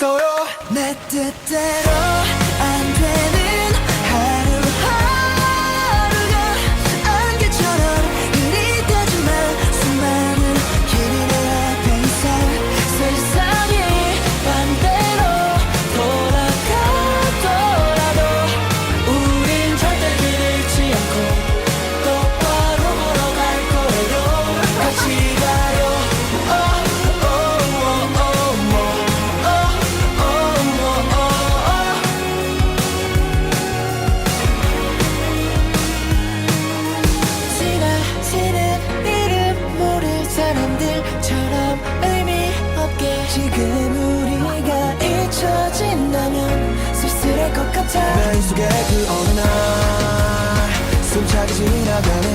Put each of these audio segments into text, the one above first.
있어요. 내 뜻대로 I got it.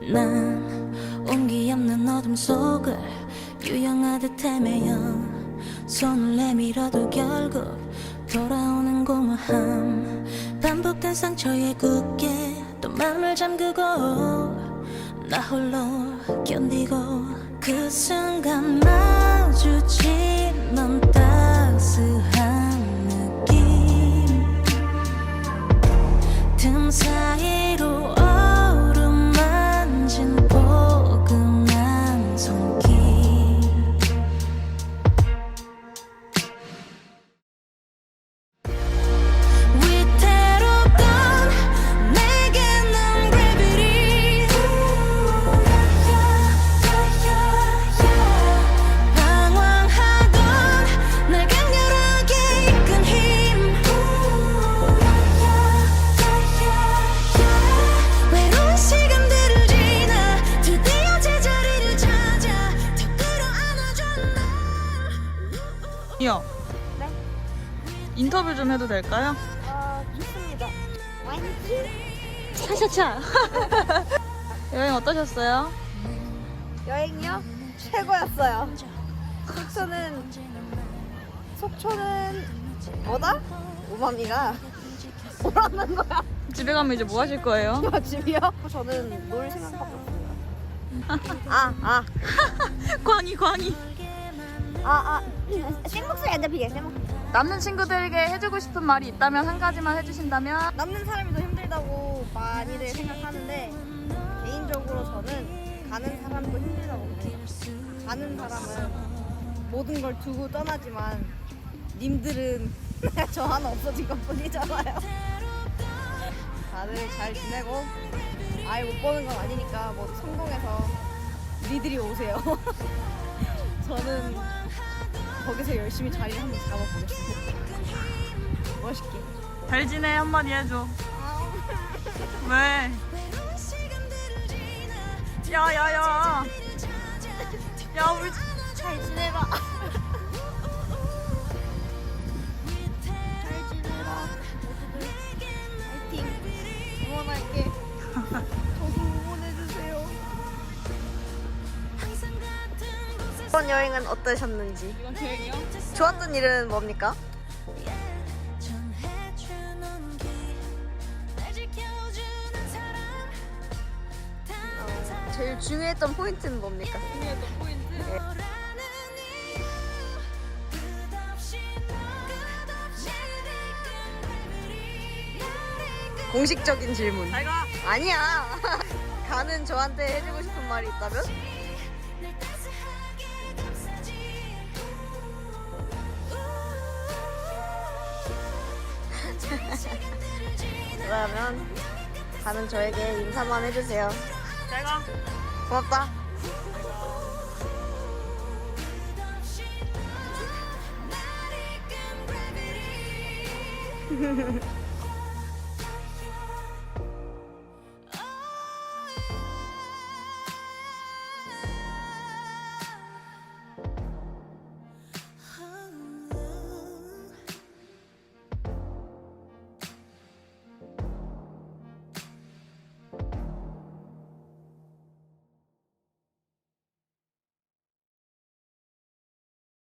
난 온기 없는 어둠 속을 유영하듯 헤매여 손을 내밀어도 결국 돌아오는 고마함. 반복된 상처에 굳게 또 맘을 잠그고 나 홀로 견디고 그 순간 마주치 이요. 네? 인터뷰 좀 해도 될까요? 어, 좋습니다. 차차차. 여행 어떠셨어요? 여행이요? 최고였어요. 속초는 속초는 뭐다? 오마미가 뭐라는 거야? 집에 가면 이제 뭐 하실 거예요? 아, 집이요? 저는 놀 생각밖에 없어요. 아 아. 광희 광희. 아, 아, 음, 생목소리 안 잡히게, 생목 남는 친구들에게 해주고 싶은 말이 있다면 한 가지만 해주신다면? 남는 사람이 더 힘들다고 많이들 생각하는데 개인적으로 저는 가는 사람도 힘들다고 생각해요. 가는 사람은 모든 걸 두고 떠나지만 님들은 저 하나 없어진 것 뿐이잖아요. 다들 잘 지내고 아예 못 보는 건 아니니까 뭐 성공해서 니들이 오세요. 저는 거기서 열심히 자리 한번 잡아보겠습니다. 멋있게. 잘 지내 한마디 해줘. 왜? 야야야. 야 우리 잘 지내라. 이번 여행은 어떠셨는지? 이건 계획이요? 좋았던 일은 뭡니까? 다 제일 중요했던 포인트는 뭡니까? 중요했던 포인트. 나를 공식적인 질문. 잘 가. 아니야. 가는 저한테 해주고 싶은 말이 있다면? 그러면 가는 저에게 인사만 해주세요. 잘 가. 고맙다.